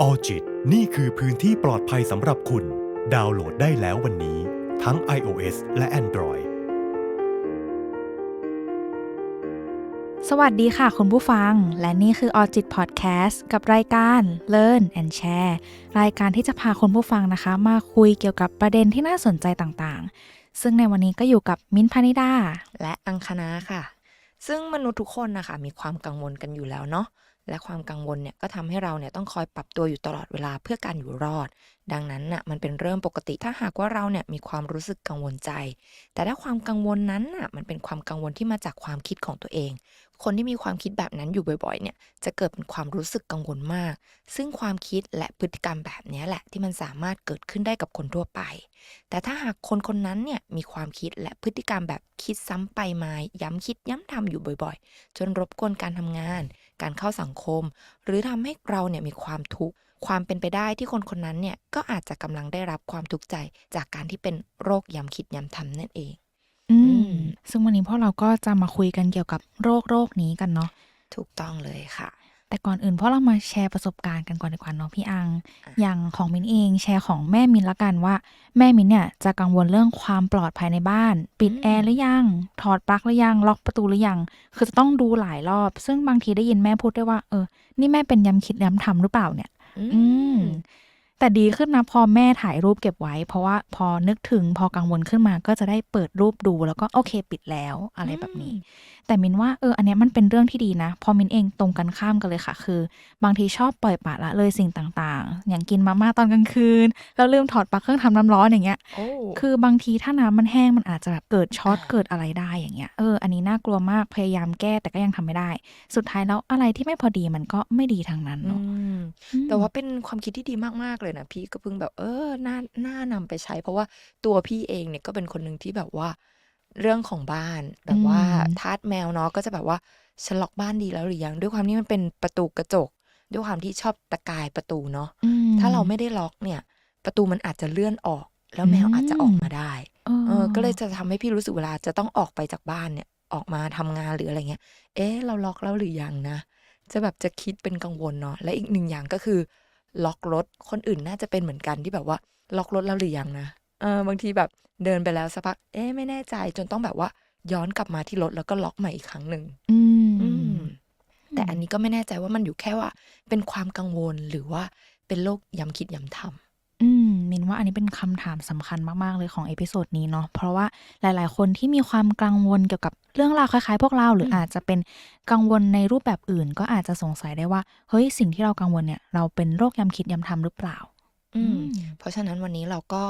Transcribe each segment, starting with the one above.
ออจิตนี่คือพื้นที่ปลอดภัยสำหรับคุณ ดาวน์โหลดได้แล้ววันนี้ ทั้ง iOS และ Android สวัสดีค่ะคุณผู้ฟัง และนี่คือ o r จิต Podcast กับรายการ Learn and Share รายการที่จะพาคุณผู้ฟังนะคะ มาคุยเกี่ยวกับประเด็นที่น่าสนใจต่างๆ ซึ่งในวันนี้ก็อยู่กับมิ้นท์พานิดาและอังคณาค่ะ ซึ่งมนุษย์ทุกคนนะคะมีความกังวลกันอยู่แล้วเนาะ และความกังวลเนี่ยก็ทำให้เราเนี่ยต้องคอยปรับตัวอยู่ตลอดเวลาเพื่อการอยู่รอด ดังนั้นน่ะมันเป็นเรื่องปกติถ้าหากว่าเราเนี่ยมีความรู้สึกกังวลใจ แต่ถ้าความกังวลนั้นน่ะมันเป็นความกังวลที่มาจากความคิดของตัวเอง คนที่มีความคิดแบบนั้นอยู่บ่อยๆเนี่ยจะเกิดเป็นความรู้สึกกังวลมาก ซึ่งความคิดและพฤติกรรมแบบนี้แหละที่มันสามารถเกิดขึ้นได้กับคนทั่วไป แต่ถ้าหากคนคนนั้นเนี่ยมีความคิดและพฤติกรรมแบบคิดซ้ำไปมาย้ำคิดย้ำทำอยู่บ่อย ๆ จนรบกวนการทำงาน การเข้าสังคม หรือทำให้เราเนี่ยมีความทุกข์ความเป็นไปได้ที่คนคนนั้นเนี่ยก็อาจจะกำลังได้รับความทุกข์ใจจากการที่เป็นโรคย้ำคิดย้ำทำนั่นเอง อือืมมซึ่งวันนี้พวกเราก็จะมาคุยกันเกี่ยวกับโรคโรคนี้กันเนาะถูกต้องเลยค่ะ แต่ก่อนอื่นพวกเรามาแชร์ประสบการณ์กันก่อนดีกว่าเนาะพี่อังอะอย่างของมินเองแชร์ของแม่มินละกันว่า แม่มินเนี่ยจะกังวลเรื่องความปลอดภัยในบ้าน ปิดแอร์หรือยัง ถอดปลั๊กหรือยัง ล็อกประตูหรือยัง คือจะต้องดูหลายรอบ ซึ่งบางทีได้ยินแม่พูดด้วยว่า เออ นี่แม่เป็นย้ำคิดย้ำทำหรือเปล่าเนี่ย อืม แต่ดีขึ้นนะพอแม่ถ่ายรูปเก็บไว้ เพราะว่าพอนึกถึงพอกังวลขึ้นมาก็จะได้เปิดรูปดูแล้วก็โอเคปิดแล้วอะไรแบบนี้ แต่มินว่าเอออันเนี้ยมันเป็นเรื่องที่ดีนะ พอมินเองตรงกันข้ามกันเลยค่ะ คือ บางทีชอบปล่อยปละละเลยสิ่งต่างๆ อย่างกินมาม่าตอนกลางคืนแล้วลืมถอดปลั๊กเครื่องทำน้ำร้อนอย่างเงี้ยโอ้คือบางทีถ้าน้ำมันแห้งมันอาจจะแบบเกิดช็อตอ่าเกิดอะไรได้อย่างเงี้ยเอออันนี้น่ากลัวมากพยายามแก้แต่ก็ยังทำไม่ได้ สุดท้ายแล้วอะไรที่ไม่พอดีมันก็ไม่ดีทางนั้นอืเนาะมอืมแต่ว่าเป็นความคิดที่ดีมากๆเลยนะพี่ก็เพิ่งแบบเออน่าน่านำไปใช้ เพราะว่าตัวพี่เองเนี่ยก็เป็นคนหนึ่งที่แบบว่า เรื่องของบ้านแบบว่าอืมทาสแมวเนาะก็จะแบบว่าฉันล็อกบ้านดีแล้วหรือยัง ด้วยความที่มันเป็นประตูกระจก ด้วยความที่ชอบตะกายประตูเนาะอืมถ้าเราไม่ได้ล็อกเนี่ย ประตูมันอาจจะเลื่อนออก แล้วแมวอืมอาจจะออกมาได้เออเออก็เลยจะทำให้พี่รู้สึกเวลาจะต้องออกไปจากบ้านเนี่ยออกมาทำงานหรืออะไรเงี้ย เอ๊ะ เราล็อกแล้วหรือยังนะ จะแบบจะคิดเป็นกังวลเนาะ และอีกหนึ่งอย่างก็คือ ล็อกรถคนอื่นน่าจะเป็นเหมือนกันที่แบบว่า ล็อกรถแล้วหรือยังนะเออบางทีแบบเดินไปแล้วสักพักเอ๊ะไม่แน่ใจจนต้องแบบว่าย้อนกลับมาที่รถแล้วก็ล็อกใหม่อีกครั้งหนึ่งอืมอืมแต่อันนี้ก็ไม่แน่ใจว่ามันอยู่แค่ว่า เป็นความกังวลหรือว่าเป็นโรคย้ำคิดย้ำทำอื มมินว่าอันนี้เป็นคำถามสำคัญมากๆเลยของเอพิโซดนี้เนาะเพราะว่าหลาย ๆ คนที่มีความกังวลเกี่ยวกับเรื่องราวคล้ายๆ พวกเราหรือมอาจจะเป็นกังวลในรูปแบบอื่น ก็อาจจะสงสัยได้ว่าเฮ้ยสิ่งที่เรากังวลเนี่ยเราเป็นโรคย้ำคิดย้ำทำหรือเปล่า อืมอืม เพราะฉะนั้นวันนี้เราก็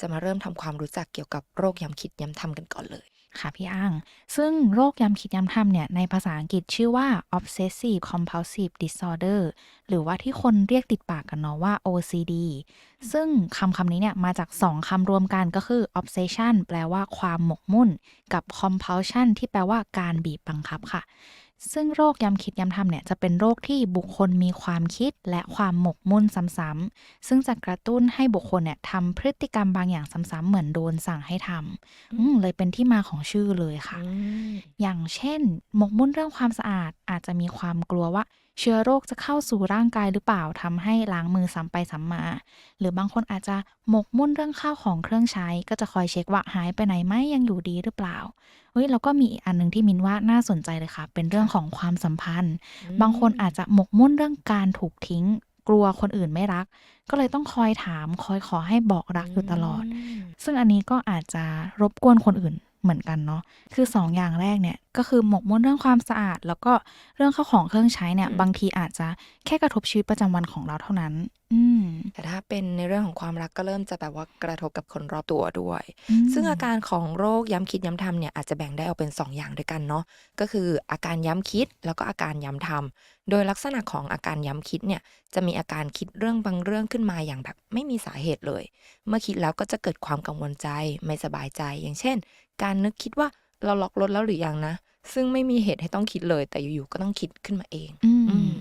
จะมาเริ่มทำความรู้จักเกี่ยวกับโรคย้ำคิดย้ำทำกันก่อนเลย ค่ะพี่อ้าง ซึ่งโรคย้ำคิดย้ำทำเนี่ยในภาษาอังกฤษชื่อว่า obsessive compulsive disorder หรือว่าที่คนเรียกติดปากกันเนาะว่า OCD ซึ่งคำคำนี้เนี่ยมาจากสองคำรวมกันก็คือ obsession แปลว่าความหมกมุ่น กับ compulsion ที่แปลว่าการบีบบังคับค่ะ ซึ่งโรคย้ำคิดย้ำทำเนี่ยจะเป็นโรคที่บุคคลมีความคิดและความหมกมุ่นซ้ำๆซึ่งจะกระตุ้นให้บุคคลเนี่ยทำพฤติกรรมบางอย่างซ้ำๆเหมือนโดนสั่งให้ทำอืมเลยเป็นที่มาของชื่อเลยค่ะอืมอย่างเช่น หมกมุ่นเรื่องความสะอาดอาจจะมีความกลัวว่าเชื้อโรคจะเข้าสู่ร่างกายหรือเปล่าทำให้ล้างมือซ้ำไปซ้ำมา หรือบางคนอาจจะหมกมุ่นเรื่องข้าวของเครื่องใช้ ก็จะคอยเช็คว่าหายไปไหนไหมยังอยู่ดีหรือเปล่าเฮ้ยแล้วก็มีอีกอันหนึ่งที่มินว่าน่าสนใจเลยค่ะ เป็นเรื่องของความสัมพันธ์ บางคนอาจจะหมกมุ่นเรื่องการถูกทิ้ง กลัวคนอื่นไม่รัก ก็เลยต้องคอยถามคอยขอให้บอกรักอยู่ตลอดมซึ่งอันนี้ก็อาจจะรบกวนคนอื่นเหมือนกันเนาะคือสองอย่างแรกเนี่ย ก็คือหมกมุ่นเรื่องความสะอาด แล้วก็เรื่องข้าวของเครื่องใช้เนี่ยอืมบางทีอาจจะแค่กระทบชีวิตประจำวันของเราเท่านั้น อืมแต่ถ้าเป็นในเรื่องของความรักก็เริ่มจะแบบว่ากระทบกับคนรอบตัวด้วยอืมซึ่งอาการของโรคย้ำคิดย้ำทำเนี่ยอาจจะแบ่งได้ออกเป็น 2 อย่างด้วยกันเนาะก็คืออาการย้ำคิดแล้วก็อาการย้ำทำโดยลักษณะของอาการย้ำคิดเนี่ยจะมีอาการคิดเรื่องบางเรื่องขึ้นมาอย่างแบบไม่มีสาเหตุเลย เมื่อคิดแล้วก็จะเกิดความกังวลใจไม่สบายใจ อย่างเช่น การนึกคิดว่าเราล็อกรถแล้วหรือยังนะ ซึ่งไม่มีเหตุให้ต้องคิดเลย แต่อยู่ๆก็ต้องคิดขึ้นมาเองอือืมม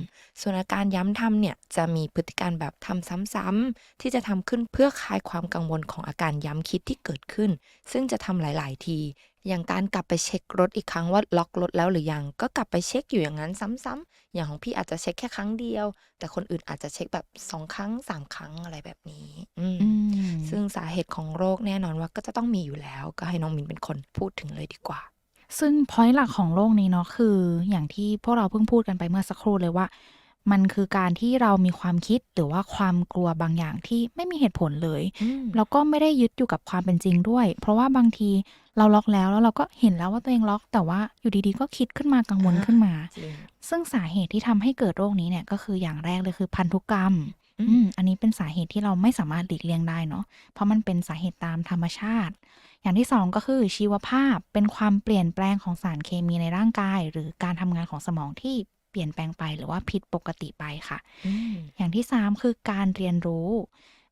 ส่วนอาการย้ำทำเนี่ยจะมีพฤติการแบบทำซ้ำๆที่จะทำขึ้นเพื่อคลายความกังวลของอาการย้ำคิดที่เกิดขึ้น ซึ่งจะทำหลาย ๆ ที อย่างการกลับไปเช็ครถอีกครั้งว่าล็อกรถแล้วหรือยัง ก็กลับไปเช็คอยู่อย่างนั้นซ้ำๆอย่างของพี่อาจจะเช็คแค่ครั้งเดียว แต่คนอื่นอาจจะเช็คแบบสองครั้งสามครั้งอะไรแบบนี้อืมอืมซึ่งสาเหตุของโรคแน่นอนว่าก็จะต้องมีอยู่แล้ว ก็ให้น้องมินเป็นคนพูดถึงเลยดีกว่า ซึ่งพอยต์หลักของโรคนี้เนาะคือ อย่างที่พวกเราเพิ่งพูดกันไปเมื่อสักครู่เลยว่า มันคือการที่เรามีความคิดหรือว่าความกลัวบางอย่างที่ไม่มีเหตุผลเลยอืมแล้วก็ไม่ได้ยึดอยู่กับความเป็นจริงด้วย เพราะว่าบางทีเราล็อกแล้วแล้วเราก็เห็นแล้วว่าตัวเองล็อก แต่ว่าอยู่ดีๆ ก็คิดขึ้นมากังวลขึ้นมาจริงซึ่งสาเหตุที่ทำให้เกิดโรคนี้เนี่ยก็คืออย่างแรกเลยคือพันธุกรรมอืมอืมอันนี้เป็นสาเหตุที่เราไม่สามารถหลีกเลี่ยงได้เนาะเพราะมันเป็นสาเหตุตามธรรมชาติ อย่างที่สองก็คือชีวภาพเป็นความเปลี่ยนแปลงของสารเคมีในร่างกาย หรือการทำงานของสมองที่เปลี่ยนแปลงไปหรือว่าผิดปกติไปค่ะอืมอย่างที่ 3 คือการเรียนรู้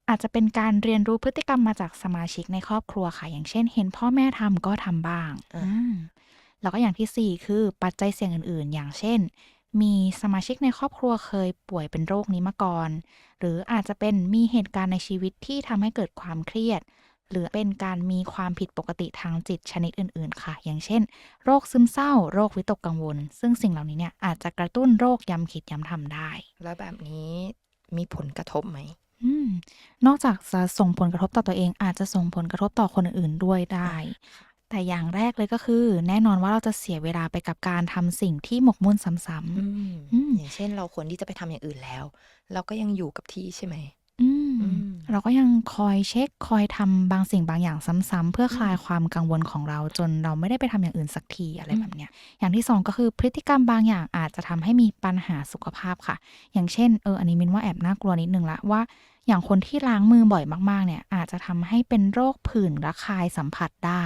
อาจจะเป็นการเรียนรู้พฤติกรรมมาจากสมาชิกในครอบครัวค่ะ อย่างเช่น เห็นพ่อแม่ทำก็ทำบ้างอ่าอืมแล้วก็อย่างทีสี่ 4 คือปัจจัยเสี่ยงอื่น ๆ อย่างเช่นมีสมาชิกในครอบครัวเคยป่วยเป็นโรคนี้มาก่อน หรืออาจจะเป็นมีเหตุการณ์ในชีวิตที่ทำให้เกิดความเครียด หรือเป็นการมีความผิดปกติทางจิตชนิดอื่น ๆ ค่ะ อย่างเช่น โรคซึมเศร้า โรควิตกกังวล ซึ่งสิ่งเหล่านี้เนี่ยอาจจะกระตุ้นโรคย้ำคิดย้ำทำได้ แล้วแบบนี้มีผลกระทบไหมอืมนอกจากจะส่งผลกระทบต่อตัวเอง อาจจะส่งผลกระทบต่อคนอื่น ๆ ด้วยได้แต่อย่างแรกเลยก็คือ แน่นอนว่าเราจะเสียเวลาไปกับการทำสิ่งที่หมกมุ่นซ้ำอืมอืมอย่างเช่นเราควรที่จะไปทำอย่างอื่นแล้ว เราก็ยังอยู่กับที่ใช่ไหมๆอืมอืม เราก็ยังคอยเช็คคอยทำบางสิ่งบางอย่างซ้ำๆเพื่อคลายความกังวลของเราจนเราไม่ได้ไปทำอย่างอื่นสักทีอะไรแบบเนี้ย อย่างที่สองก็คือพฤติกรรมบางอย่างอาจจะทำให้มีปัญหาสุขภาพค่ะ อย่างเช่นเอออันนี้มินว่าแอบน่ากลัวนิดนึงละว่าอย่างคนที่ล้างมือบ่อยมากๆ เนี่ย อาจจะทำให้เป็นโรคผื่นระคายสัมผัสได้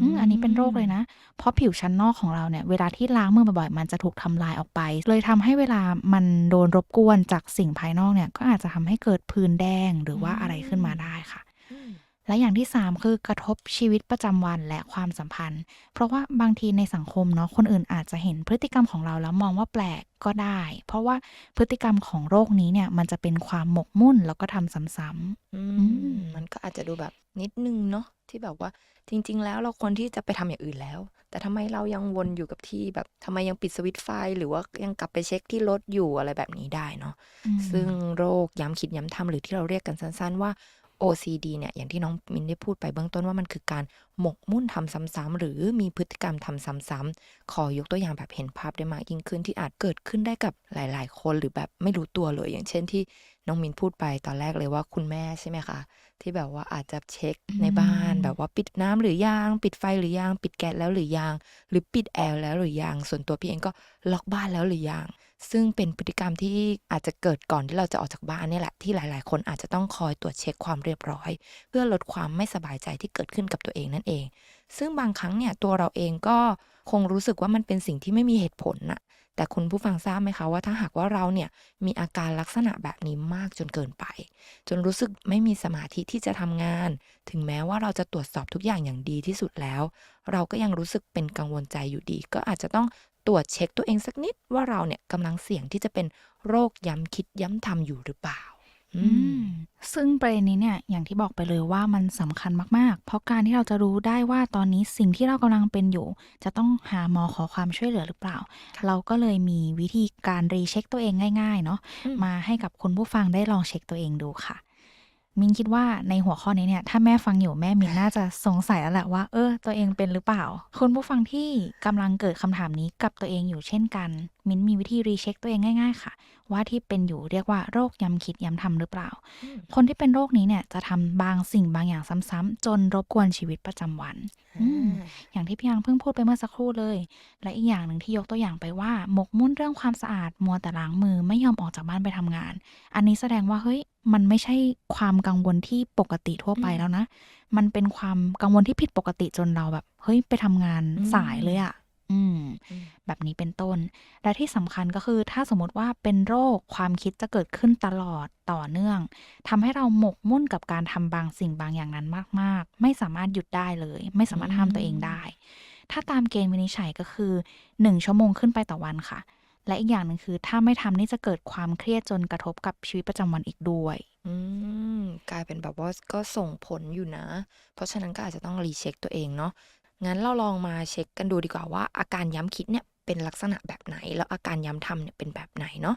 อืมอันนี้เป็นโรคเลยนะ เพราะผิวชั้นนอกของเราเนี่ย เวลาที่ล้างมือบ่อยๆ มันจะถูกทำลายออกไป เลยทำให้เวลามันโดนรบกวนจากสิ่งภายนอกเนี่ย ก็อาจจะทำให้เกิดผื่นแดงหรือว่าอะไรขึ้นมาได้ค่ะอืมและอย่างที่ 3 คือกระทบชีวิตประจำวันและความสัมพันธ์ เพราะว่าบางทีในสังคมเนาะคนอื่นอาจจะเห็นพฤติกรรมของเราแล้วมองว่าแปลกก็ได้ เพราะว่าพฤติกรรมของโรคนี้เนี่ยมันจะเป็นความหมกมุ่นแล้วก็ทำซ้ำอือืมมมันก็อาจจะดูแบบนิดนึงเนาะที่แบบว่าจริง ๆ แล้วเราควรที่จะไปทำอย่างอื่นแล้ว แต่ทำไมเรายังวนอยู่กับที่แบบทำไมยังปิดสวิตช์ไฟ หรือว่ายังกลับไปเช็คที่รถอยู่อะไรแบบนี้ได้เนาะๆอืมซึ่งโรคย้ำคิดย้ำทำหรือที่เราเรียกกันสั้น ๆ ว่า OCD เนี่ยอย่างที่น้องมินได้พูดไปเบื้องต้นว่ามันคือการหมกมุ่นทำซ้ำๆหรือมีพฤติกรรมทำซ้ำๆขอยกตัวอย่างแบบเห็นภาพได้มากยิ่งขึ้นที่อาจเกิดขึ้นได้กับหลาย ๆ คนหรือแบบไม่รู้ตัวเลย อย่างเช่นที่น้องมินพูดไปตอนแรกเลยว่าคุณแม่ใช่ไหมคะที่แบบว่าอาจจะเช็คในบ้าน แบบว่าปิดน้ำหรือยังปิดไฟหรือยังปิดแก๊สแล้วหรือยังหรือปิดแอร์แล้วหรือยังส่วนตัวพี่เองก็ล็อกบ้านแล้วหรือยัง ซึ่งเป็นพฤติกรรมที่อาจจะเกิดก่อนที่เราจะออกจากบ้านนี่แหละที่หลาย ๆ คนอาจจะต้องคอยตรวจเช็คความเรียบร้อย เพื่อลดความไม่สบายใจที่เกิดขึ้นกับตัวเองนั่นเอง ซึ่งบางครั้งเนี่ยตัวเราเองก็คงรู้สึกว่ามันเป็นสิ่งที่ไม่มีเหตุผลน่ะแต่คุณผู้ฟังทราบไหมคะว่าถ้าหากว่าเราเนี่ยมีอาการลักษณะแบบนี้มากจนเกินไป จนรู้สึกไม่มีสมาธิที่จะทำงาน ถึงแม้ว่าเราจะตรวจสอบทุกอย่างอย่างดีที่สุดแล้ว เราก็ยังรู้สึกเป็นกังวลใจอยู่ดี ก็อาจจะต้อง ตรวจเช็คตัวเองสักนิดว่าเราเนี่ยกำลังเสี่ยงที่จะเป็นโรคย้ำคิดย้ำทำอยู่หรือเปล่าอือืมมซึ่งประเด็นนี้เนี่ยอย่างที่บอกไปเลยว่ามันสำคัญมากๆ เพราะการที่เราจะรู้ได้ว่าตอนนี้สิ่งที่เรากำลังเป็นอยู่ จะต้องหาหมอขอความช่วยเหลือหรือเปล่าค่ะเราก็เลยมีวิธีการรีเช็คตัวเองง่ายๆเนาะอืมมาให้กับคุณผู้ฟังได้ลองเช็คตัวเองดูค่ะ มินคิดว่าในหัวข้อนี้เนี่ย ถ้าแม่ฟังอยู่แม่มินน่าจะสงสัยแล้วแหละว่า เออ ตัวเองเป็นหรือเปล่า คุณผู้ฟังที่กำลังเกิดคำถามนี้กับตัวเองอยู่เช่นกัน มินมีวิธีรีเช็คตัวเองง่าย ๆ ค่ะ ว่าที่เป็นอยู่เรียกว่าโรคย้ำคิดย้ำทำหรือเปล่าอืมคนที่เป็นโรคนี้เนี่ยจะทำบางสิ่งบางอย่างซ้ำๆจนรบกวนชีวิตประจำวันอืมอย่างที่พี่ยังเพิ่งพูดไปเมื่อสักครู่เลย และอีกอย่างหนึ่งที่ยกตัวอย่างไปว่า หมกมุ่นเรื่องความสะอาดมัวแต่ล้างมือไม่ยอมออกจากบ้านไปทำงาน อันนี้แสดงว่าเฮ้ยมันไม่ใช่ความกังวลที่ปกติทั่วไปอืมแล้วนะ มันเป็นความกังวลที่ผิดปกติจนเราแบบ เฮ้ยไปทำงานอืมสายเลยอะ อืม แบบนี้เป็นต้น และที่สำคัญก็คือ ถ้าสมมติว่าเป็นโรคความคิดจะเกิดขึ้นตลอดต่อเนื่องทำให้เราหมกมุ่นกับการทำบางสิ่งบางอย่างนั้นมาก ๆ ไม่สามารถหยุดได้เลย ไม่สามารถห้ามตัวเองได้ ถ้าตามเกณฑ์วินิจฉัยก็คือ 1 ชั่วโมงขึ้นไปต่อวันค่ะ และอีกอย่างหนึ่งคือ ถ้าไม่ทำนี่จะเกิดความเครียดจนกระทบกับชีวิตประจำวันอีกด้วยอืมกลายเป็นแบบว่าก็ส่งผลอยู่นะ เพราะฉะนั้นก็อาจจะต้องรีเช็คตัวเองเนาะ งั้นเราลองมาเช็คกันดูดีกว่าว่าอาการย้ำคิดเนี่ยเป็นลักษณะแบบไหน แล้วอาการย้ำทำเนี่ยเป็นแบบไหนเนาะ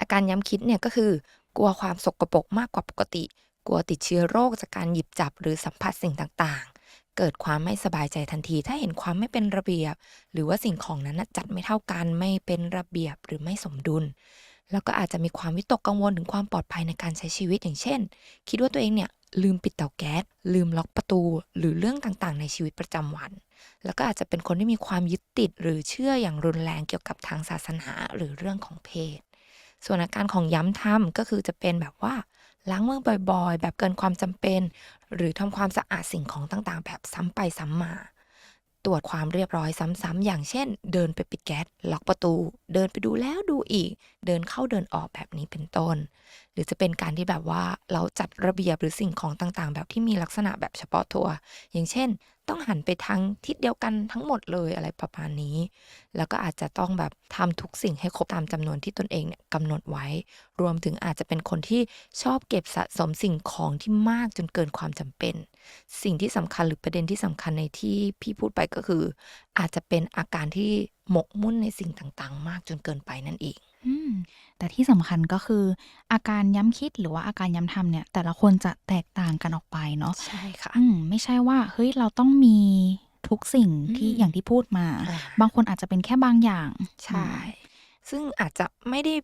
อาการย้ำคิดเนี่ยก็คือกลัวความสกปรกมากกว่าปกติ กลัวติดเชื้อโรคจากการหยิบจับหรือสัมผัสสิ่งต่างๆ เกิดความไม่สบายใจทันที ถ้าเห็นความไม่เป็นระเบียบ หรือว่าสิ่งของนั้นจัดไม่เท่ากันไม่เป็นระเบียบหรือไม่สมดุล แล้วก็อาจจะมีความวิตกกังวลถึงความปลอดภัยในการใช้ชีวิตอย่างเช่น คิดว่าตัวเองเนี่ยลืมปิดเตาแก๊สลืมล็อกประตู หรือเรื่องต่างๆ ในชีวิตประจำวัน แล้วก็อาจจะเป็นคนที่มีความยึดติดหรือเชื่ออย่างรุนแรงเกี่ยวกับทางศาสนาหรือเรื่องของเพศ ส่วนอาการของย้ำทำก็คือจะเป็นแบบว่าล้างมือบ่อยๆ แบบเกินความจำเป็น หรือทำความสะอาดสิ่งของต่างๆ แบบซ้ำไปซ้ำมา ตรวจความเรียบร้อยซ้ำๆอย่างเช่น เดินไปปิดแก๊สล็อกประตู เดินไปดูแล้วดูอีกเดินเข้าเดินออกแบบนี้เป็นต้น หรือจะเป็นการที่แบบว่าเราจัดระเบียบหรือสิ่งของต่างๆ แบบที่มีลักษณะแบบเฉพาะตัว อย่างเช่น ต้องหันไปทางทิศเดียวกันทั้งหมดเลยอะไรประมาณนี้ แล้วก็อาจจะต้องแบบทำทุกสิ่งให้ครบตามจำนวนที่ตนเองเนี่ยกำหนดไว้ รวมถึงอาจจะเป็นคนที่ชอบเก็บสะสมสิ่งของที่มากจนเกินความจำเป็น สิ่งที่สำคัญหรือประเด็นที่สำคัญในที่พี่พูดไปก็คือ อาจจะเป็นอาการที่หมกมุ่นในสิ่งต่างๆ มากจนเกินไปนั่นเอง อืม แต่ที่สำคัญก็คือ อาการย้ำคิดหรือว่าอาการย้ำทำเนี่ย แต่ละคนจะแตกต่างกันออกไปเนาะ ใช่ค่ะ อืม ไม่ใช่ว่า เฮ้ย เราต้องมีทุกสิ่งที่อืมอย่างที่พูดมา อ่า บางคนอาจจะเป็นแค่บางอย่าง ใช่ซึ่งอาจจะไม่ได้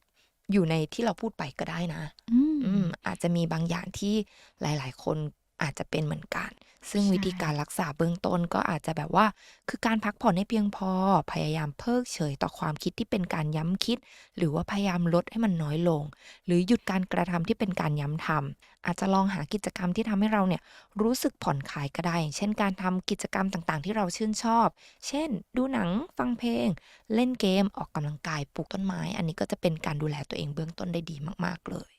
อยู่ในที่เราพูดไปก็ได้นะ อืมอืมอาจจะมีบางอย่างที่หลาย ๆ คน อาจจะเป็นเหมือนกัน ซึ่งใช่วิธีการรักษาเบื้องต้นก็อาจจะแบบว่า คือการพักผ่อนให้เพียงพอ พยายามเพิกเฉยต่อความคิดที่เป็นการย้ำคิด หรือว่าพยายามลดให้มันน้อยลง หรือหยุดการกระทำที่เป็นการย้ำทำ อาจจะลองหากิจกรรมที่ทำให้เราเนี่ยรู้สึกผ่อนคลายก็ได้ เช่นการทำกิจกรรมต่างๆ ที่เราชื่นชอบ เช่น ดูหนังฟังเพลง เล่นเกมออกกำลังกายปลูกต้นไม้ อันนี้ก็จะเป็นการดูแลตัวเองเบื้องต้นได้ดีมากๆเลย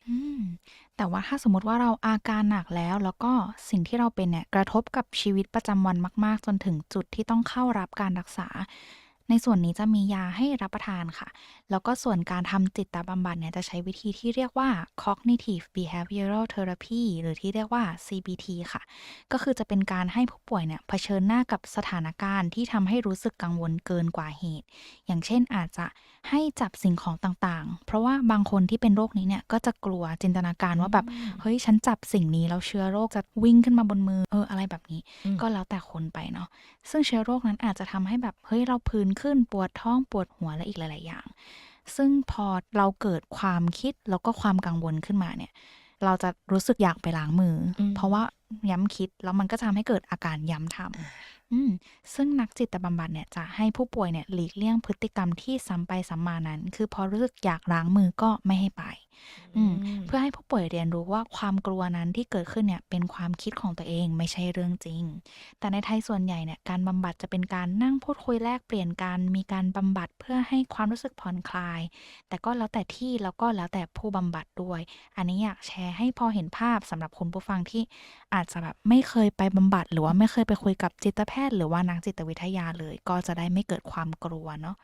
แต่ว่าถ้าสมมติว่าเราอาการหนักแล้ว แล้วก็สิ่งที่เราเป็นเนี่ยกระทบกับชีวิตประจำวันมาก ๆ จนถึงจุดที่ต้องเข้ารับการรักษา ในส่วนนี้จะมียาให้รับประทานค่ะ แล้วก็ส่วนการทำจิตบำบัดเนี่ยจะใช้วิธีที่เรียกว่า cognitive behavioral therapy หรือที่เรียกว่า CBT ค่ะ ก็คือจะเป็นการให้ผู้ป่วยเนี่ยเผชิญหน้ากับสถานการณ์ที่ทำให้รู้สึกกังวลเกินกว่าเหตุ อย่างเช่นอาจจะให้จับสิ่งของต่างๆ เพราะว่าบางคนที่เป็นโรคนี้เนี่ยก็จะกลัวจินตนาการว่าแบบเฮ้ยฉันจับสิ่งนี้แล้วเชื้อโรคจะวิ่งขึ้นมาบนมือเอออะไรแบบนี้อืมก็แล้วแต่คนไปเนาะซึ่งเชื้อโรคนั้นอาจจะทำให้แบบเฮ้ยเราพื้นขึ้นปวดท้องปวดหัวและอีกหลาย ๆ อย่าง ซึ่งพอเราเกิดความคิดแล้วก็ความกังวลขึ้นมาเนี่ย เราจะรู้สึกอยากไปล้างมืออมเพราะว่าย้ำคิดแล้วมันก็จะทำให้เกิดอาการย้ำทำอืมซึ่งนักจิตบำบัดเนี่ยจะให้ผู้ป่วยเนี่ยหลีกเลี่ยงพฤติกรรมที่ซ้ำไปซ้ำมานั้น คือพอรู้สึกอยากล้างมือก็ไม่ให้ไป อืมเพื่อให้ผู้ป่วยเรียนรู้ว่าความกลัวนั้นที่เกิดขึ้นเนี่ยเป็นความคิดของตัวเองไม่ใช่เรื่องจริง แต่ในไทยส่วนใหญ่เนี่ยการบำบัดจะเป็นการนั่งพูดคุยแลกเปลี่ยนกันมีการบำบัดเพื่อให้ความรู้สึกผ่อนคลาย แต่ก็แล้วแต่ที่แล้วก็แล้วแต่ผู้บำบัดด้วย อันนี้อยากแชร์ให้พอเห็นภาพสำหรับคุณผู้ฟังที่อาจจะแบบไม่เคยไปบำบัด หรือว่าไม่เคยไปคุยกับจิตแพทย์ หรือว่านักจิตวิทยาเลย ก็จะได้ไม่เกิดความกลัวเนาะ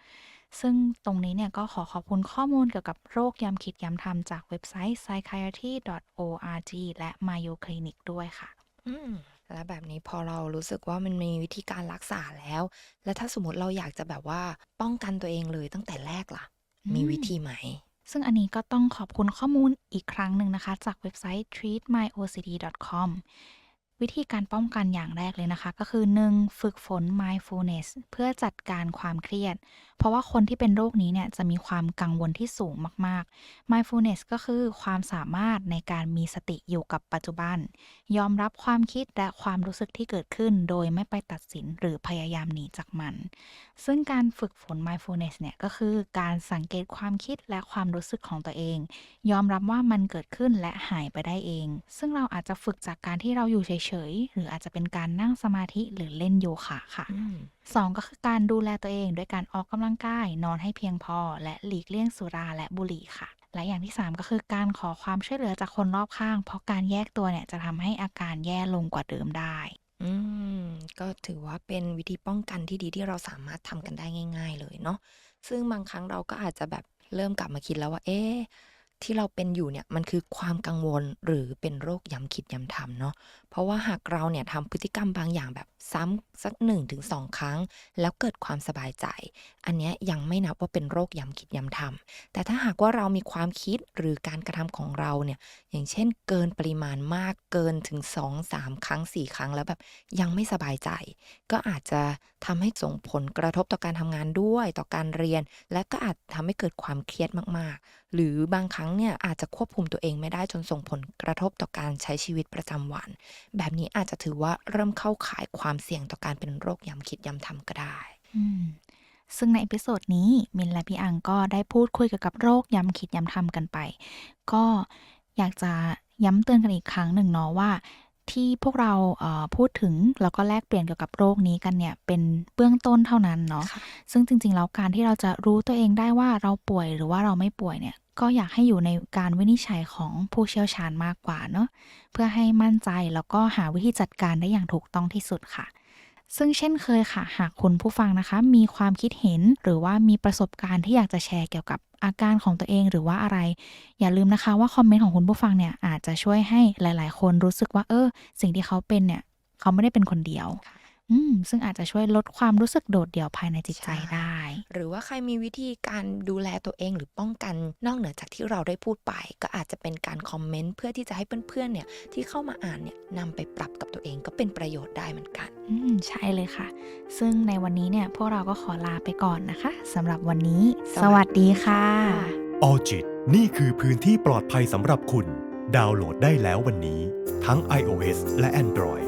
ซึ่งตรงนี้เนี่ยก็ขอขอบคุณข้อมูลเกี่ยวกับโรคย้ำคิดย้ำทำจากเว็บไซต์ psychiatry.org และ Mayo Clinic ด้วยค่ะ อืมแล้วแบบนี้พอเรารู้สึกว่ามันมีวิธีการรักษาแล้ว แล้วถ้าสมมติเราอยากจะแบบว่าป้องกันตัวเองเลยตั้งแต่แรกล่ะอืมมีวิธีไหม ซึ่งอันนี้ก็ต้องขอบคุณข้อมูลอีกครั้งหนึ่งนะคะ จากเว็บไซต์ treatmyocd.com วิธีการป้องกันอย่างแรกเลยนะคะ ก็คือ 1. ฝึกฝน mindfulness เพื่อจัดการความเครียด เพราะว่าคนที่เป็นโรคนี้เนี่ยจะมีความกังวลที่สูงมากๆ mindfulness ก็คือความสามารถในการมีสติอยู่กับปัจจุบัน ยอมรับความคิดและความรู้สึกที่เกิดขึ้น โดยไม่ไปตัดสินหรือพยายามหนีจากมัน ซึ่งการฝึกฝน mindfulness เนี่ยก็คือการสังเกตความคิดและความรู้สึกของตัวเอง ยอมรับว่ามันเกิดขึ้นและหายไปได้เอง ซึ่งเราอาจจะฝึกจากการที่เราอยู่เฉยๆ หรืออาจจะเป็นการนั่งสมาธิหรือเล่นโยคะค่ะอืมสองก็คือการดูแลตัวเองด้วยการออกกำลังกายนอนให้เพียงพอ และหลีกเลี่ยงสุราและบุหรี่ค่ะ และอย่างที่สามก็คือการขอความช่วยเหลือจากคนรอบข้าง เพราะการแยกตัวเนี่ยจะทำให้อาการแย่ลงกว่าเดิมได้ อืมก็ถือว่าเป็นวิธีป้องกันที่ดีที่เราสามารถทำกันได้ง่าย ๆ เลยเนาะซึ่งบางครั้งเราก็อาจจะแบบเริ่มกลับมาคิดแล้วว่า เอ๊ะ ที่เราเป็นอยู่เนี่ยมันคือความกังวลหรือเป็นโรคย้ำคิดย้ำทำเนาะเพราะว่าหากเราเนี่ยทำพฤติกรรมบางอย่างแบบซ้ำสักหนึ่งถึงสองครั้ง แล้วเกิดความสบายใจ อันเนี้ยยังไม่นับว่าเป็นโรคย้ำคิดย้ำทำแต่ถ้าหากว่าเรามีความคิดหรือการกระทำของเราเนี่ยอย่างเช่นเกินปริมาณมากเกินถึง 2 3 ครั้ง 4 ครั้งแล้วแบบยังไม่สบายใจ ก็อาจจะทำให้ส่งผลกระทบต่อการทำงานด้วยต่อการเรียน และก็อาจทำให้เกิดความเครียดมากๆ หรือบางครั้งเนี่ยอาจจะควบคุมตัวเองไม่ได้จนส่งผลกระทบต่อการใช้ชีวิตประจำวัน แบบนี้อาจจะถือว่าเริ่มเข้าข่ายความเสี่ยงต่อการเป็นโรคย้ำคิดย้ำทำก็ได้ซึ่งในเอพิโซดนี้มินและพี่อังก็ได้พูดคุยเกี่ยวกับโรคย้ำคิดย้ำทำกันไป ก็อยากจะย้ำเตือนกันอีกครั้งหนึ่งเนาะว่า ที่พวกเราเพูดถึงแล้วก็แลกเปลี่ยนเกี่ยวกับโรคนี้กันเนี่ยเป็นเบื้องต้นเท่านั้นเนาะะซึ่งจริงๆแล้วการที่เราจะรู้ตัวเองได้ว่าเราป่วยหรือว่าเราไม่ป่วยเนี่ย ก็อยากให้อยู่ในการวินิจฉัยของผู้เชี่ยวชาญมากกว่าเนาะเพื่อให้มั่นใจแล้วก็หาวิธีจัดการได้อย่างถูกต้องที่สุดค่ะ ซึ่งเช่นเคยค่ะ หากคุณผู้ฟังนะคะ มีความคิดเห็นหรือว่ามีประสบการณ์ที่อยากจะแชร์เกี่ยวกับอาการของตัวเองหรือว่าอะไร อย่าลืมนะคะว่าคอมเมนต์ของคุณผู้ฟังเนี่ยอาจจะช่วยให้หลาย ๆ คนรู้สึกว่าเออ สิ่งที่เขาเป็นเนี่ยเขาไม่ได้เป็นคนเดียวค่ะ อืมซึ่งอาจจะช่วยลดความรู้สึกโดดเดี่ยวภายในจิตใจใช่ได้ หรือว่าใครมีวิธีการดูแลตัวเองหรือป้องกันนอกเหนือจากที่เราได้พูดไป ก็อาจจะเป็นการคอมเมนต์เพื่อที่จะให้เพื่อนๆเนี่ยที่เข้ามาอ่านเนี่ยนำไปปรับกับตัวเองก็เป็นประโยชน์ได้เหมือนกัน อืมใช่เลยค่ะ ซึ่งในวันนี้เนี่ยพวกเราก็ขอลาไปก่อนนะคะสำหรับวันนี้สสวัวัสสดีดีค่ะค่ะออจิตนี่คือพื้นที่ปลอดภัยสำหรับคุณ ดาวน์โหลดได้แล้ววันนี้ ทั้ง iOS และ Android